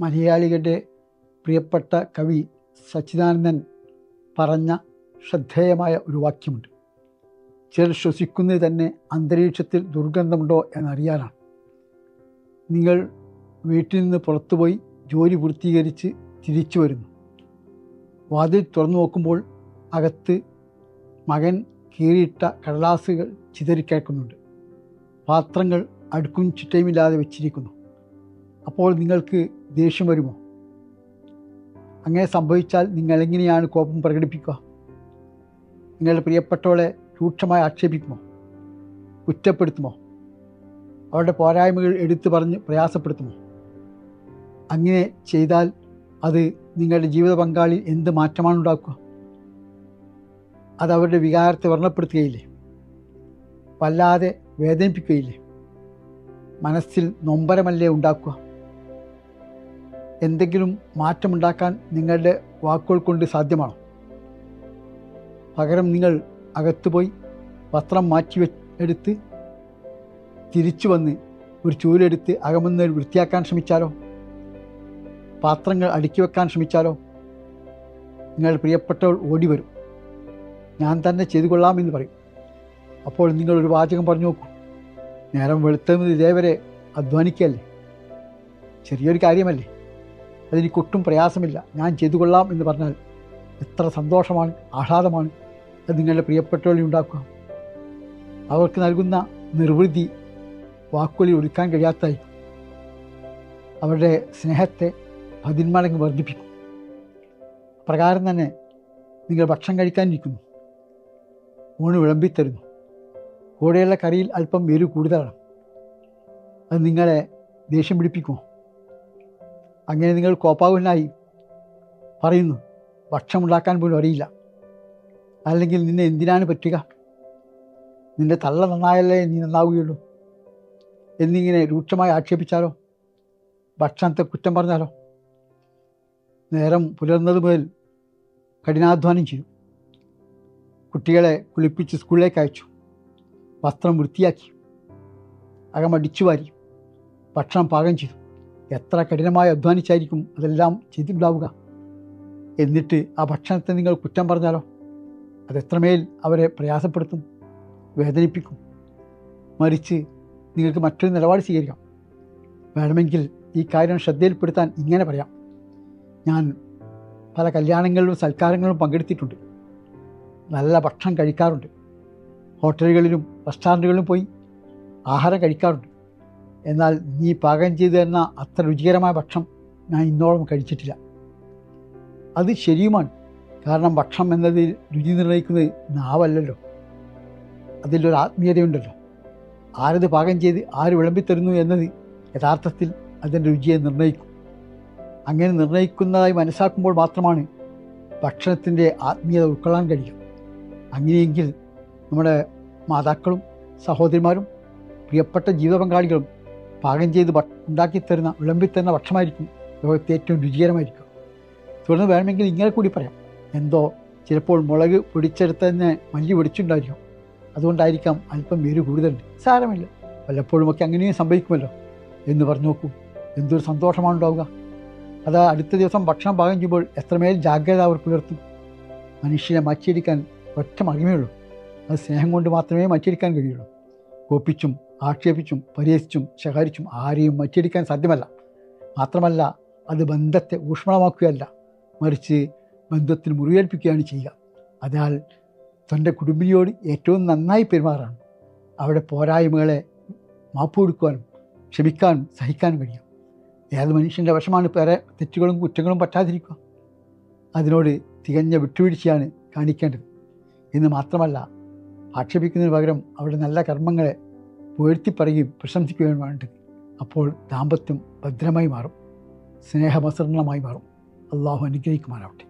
മലയാളികളുടെ പ്രിയപ്പെട്ട കവി സച്ചിദാനന്ദൻ പറഞ്ഞ ശ്രദ്ധേയമായ ഒരു വാക്യമുണ്ട്. ചിലർ ശ്വസിക്കുന്നത് തന്നെ അന്തരീക്ഷത്തിൽ ദുർഗന്ധമുണ്ടോ എന്നറിയാനാണ്. നിങ്ങൾ വീട്ടിൽ നിന്ന് പുറത്തുപോയി ജോലി പൂർത്തീകരിച്ച് തിരിച്ചു വരുന്നു. വാതിൽ തുറന്നു നോക്കുമ്പോൾ അകത്ത് മകൻ കീറിയിട്ട കടലാസുകൾ ചിതറിക്കിടക്കുന്നുണ്ട് പാത്രങ്ങൾ അടുക്കും ചിട്ടയുമില്ലാതെ വെച്ചിരിക്കുന്നു. അപ്പോൾ നിങ്ങൾക്ക് ദേഷ്യം വരുമോ? അങ്ങനെ സംഭവിച്ചാൽ നിങ്ങൾ എങ്ങനെയാണ് കോപം പ്രകടിപ്പിക്കുക? നിങ്ങളുടെ പ്രിയപ്പെട്ടവളെ രൂക്ഷമായി ആക്ഷേപിക്കുമോ? കുറ്റപ്പെടുത്തുമോ? അവരുടെ പോരായ്മകൾ എടുത്തു പറഞ്ഞ് പ്രയാസപ്പെടുത്തുമോ? അങ്ങനെ ചെയ്താൽ അത് നിങ്ങളുടെ ജീവിത പങ്കാളി എന്ത് മാറ്റമാണ് ഉണ്ടാക്കുക? അത് അവരുടെ വികാരത്തെ വർണപ്പെടുത്തുകയില്ലേ? വല്ലാതെ വേദനിപ്പിക്കുകയില്ലേ? മനസ്സിൽ നൊമ്പരമല്ലേ ഉണ്ടാക്കുക? എന്തെങ്കിലും മാറ്റമുണ്ടാക്കാൻ നിങ്ങളുടെ വാക്കുകൾ കൊണ്ട് സാധ്യമാണോ? പകരം നിങ്ങൾ അകത്തുപോയി വസ്ത്രം മാറ്റി എടുത്ത് തിരിച്ചു വന്ന് ഒരു ചൂലെടുത്ത് അകമെന്ന് വൃത്തിയാക്കാൻ ശ്രമിച്ചാലോ? പാത്രങ്ങൾ അടുക്കി വെക്കാൻ ശ്രമിച്ചാലോ? നിങ്ങൾ പ്രിയപ്പെട്ടവൾ ഓടി വരും ഞാൻ തന്നെ ചെയ്തു കൊള്ളാമെന്ന് പറയും. അപ്പോൾ നിങ്ങൾ ഒരു വാചകം പറഞ്ഞു നോക്കൂ. നേരം വെളുത്തുന്നത് ഇതേവരെ അധ്വാനിക്കല്ലേ? ചെറിയൊരു കാര്യമല്ലേ? അതെനിക്കൊട്ടും പ്രയാസമില്ല. ഞാൻ ചെയ്തു കൊള്ളാം എന്ന് പറഞ്ഞാൽ എത്ര സന്തോഷമാണ് ആഹ്ലാദമാണ് അത് നിങ്ങളുടെ പ്രിയപ്പെട്ടവളിൽ ഉണ്ടാക്കുക. അവർക്ക് നൽകുന്ന നിർവൃതി വാക്കുകളിൽ ഒതുക്കാൻ കഴിയാത്തായി അവരുടെ സ്നേഹത്തെ പതിന്മടങ്ങ് വർദ്ധിപ്പിക്കും. പ്രകാരം തന്നെ നിങ്ങൾ ഭക്ഷണം കഴിക്കാനിരിക്കുന്നു. ഊണ് വിളമ്പിത്തരുന്നു കൂടെയുള്ള കറിയിൽ അല്പം എരു കൂടുതലാണ്. അത് നിങ്ങളെ ദേഷ്യം പിടിപ്പിക്കുമോ? അങ്ങനെ നിങ്ങൾ കോപ്പാകുലനായി പറയുന്നു. ഭക്ഷണം ഉണ്ടാക്കാൻ പോലും അറിയില്ല. അല്ലെങ്കിൽ നിന്നെ എന്തിനാണ് പറ്റുക? നിന്റെ തള്ള നന്നായല്ലേ നീ നന്നാവുകയുള്ളൂ. എന്നിങ്ങനെ രൂക്ഷമായി ആക്ഷേപിച്ചാലോ? ഭക്ഷണത്തെ കുറ്റം പറഞ്ഞാലോ? നേരം പുലർന്നത് മുതൽ കഠിനാധ്വാനം ചെയ്തു. കുട്ടികളെ കുളിപ്പിച്ച് സ്കൂളിലേക്ക് അയച്ചു. വസ്ത്രം വൃത്തിയാക്കി. അകമടിച്ചു വാരി ഭക്ഷണം പാകം ചെയ്തു. എത്ര കഠിനമായി അധ്വാനിച്ചായിരിക്കും അതെല്ലാം ചെയ്തിട്ടുണ്ടാവുക? എന്നിട്ട് ആ ഭക്ഷണത്തെ നിങ്ങൾ കുറ്റം പറഞ്ഞാലോ? അതെത്രമേൽ അവരെ പ്രയാസപ്പെടുത്തും വേദനിപ്പിക്കും. മറിച്ച് നിങ്ങൾക്ക് മറ്റൊരു നിലപാട് സ്വീകരിക്കാം. വേണമെങ്കിൽ ഈ കാര്യം ശ്രദ്ധയിൽപ്പെടുത്താൻ ഇങ്ങനെ പറയാം. ഞാൻ പല കല്യാണങ്ങളിലും സൽക്കാരങ്ങളിലും പങ്കെടുത്തിട്ടുണ്ട്. നല്ല ഭക്ഷണം കഴിക്കാറുണ്ട്. ഹോട്ടലുകളിലും റെസ്റ്റോറന്റുകളിലും പോയി ആഹാരം കഴിക്കാറുണ്ട്. എന്നാൽ നീ പാകം ചെയ്തു തന്ന അത്ര രുചികരമായ ഭക്ഷണം ഞാൻ ഇന്നോളം കഴിച്ചിട്ടില്ല. അത് ശരിയുമാണ്. കാരണം ഭക്ഷണം എന്നതിൽ രുചി നിർണയിക്കുന്നത് നാവല്ലല്ലോ. അതിലൊരു ആത്മീയതയുണ്ടല്ലോ. ആരത് പാകം ചെയ്ത് ആര് വിളമ്പിത്തരുന്നു എന്നത് യഥാർത്ഥത്തിൽ അതിന്റെ രുചിയെ നിർണയിക്കും അങ്ങനെ നിർണയിക്കുന്നതായി മനസ്സാക്കുമ്പോൾ മാത്രമാണ് ഭക്ഷണത്തിന്റെ ആത്മീയത ഉൾക്കൊള്ളാൻ കഴിയും. അങ്ങനെയെങ്കിൽ നമ്മുടെ മാതാക്കളും സഹോദരിമാരും പ്രിയപ്പെട്ട ജീവിത പങ്കാളികളും പാകം ചെയ്ത് തരുന്ന ഉണ്ടാക്കിത്തരുന്ന വിളമ്പിത്തരുന്ന ഭക്ഷണമായിരിക്കും. ലോകത്തെ ഏറ്റവും രുചികരമായിരിക്കും. തുടർന്ന് വേണമെങ്കിൽ ഇങ്ങനെ കൂടി പറയാം. എന്തോ ചിലപ്പോൾ മുളക് പൊടിച്ചെടുത്തതിന് മല്ലി പൊടിച്ചുണ്ടായിരിക്കും അതുകൊണ്ടായിരിക്കാം അല്പം വേര് കൂടുതലുണ്ട്. സാരമില്ല. വല്ലപ്പോഴുമൊക്കെ അങ്ങനെയും സംഭവിക്കുമല്ലോ. എന്ന് പറഞ്ഞു നോക്കൂ. എന്തൊരു സന്തോഷമാണ് ഉണ്ടാവുക. അത് അടുത്ത ദിവസം ഭക്ഷണം പാകം ചെയ്യുമ്പോൾ എത്രമേൽ ജാഗ്രത അവർ പുലർത്തും. മനുഷ്യനെ മാറ്റിയെടുക്കാൻ ഒറ്റ മഹിമയുള്ളൂ അത് സ്നേഹം കൊണ്ട് മാത്രമേ മാറ്റിയെടുക്കാൻ കഴിയുള്ളൂ. കോപ്പിച്ചും ആക്ഷേപിച്ചും പരിഹസിച്ചും ശകാരിച്ചും ആരെയും മറ്റിയടിക്കാൻ സാധ്യമല്ല. മാത്രമല്ല അത് ബന്ധത്തെ ഊഷ്മളമാക്കുകയല്ല. മറിച്ച് ബന്ധത്തിന് മുറിവേൽപ്പിക്കുകയാണ് ചെയ്യുക. അതിനാൽ തന്റെ കുടുംബിനിയോട് ഏറ്റവും നന്നായി പെരുമാറാൻ അവിടെ പോരായ്മകളെ മാപ്പ് കൊടുക്കുവാനും ക്ഷമിക്കാനും സഹിക്കാനും കഴിയും. ഏത് മനുഷ്യന്റെ വശമാണ് പേരെ തെറ്റുകളും കുറ്റങ്ങളും പറ്റാതിരിക്കുക? അതിനോട് തികഞ്ഞ വിട്ടുവീഴ്ചയാണ് കാണിക്കേണ്ടത്. എന്ന് മാത്രമല്ല ആക്ഷേപിക്കുന്നതിന് പകരം അവരുടെ നല്ല കർമ്മങ്ങളെ പുകഴ്ത്തിപ്പറയുകയും പ്രശംസിക്കുകയും വേണ്ടത് അപ്പോൾ ദാമ്പത്യം ഭദ്രമായി മാറും. സ്നേഹമസരണമായി മാറും. അള്ളാഹു അനുഗ്രഹിക്കുമാറാവട്ടെ.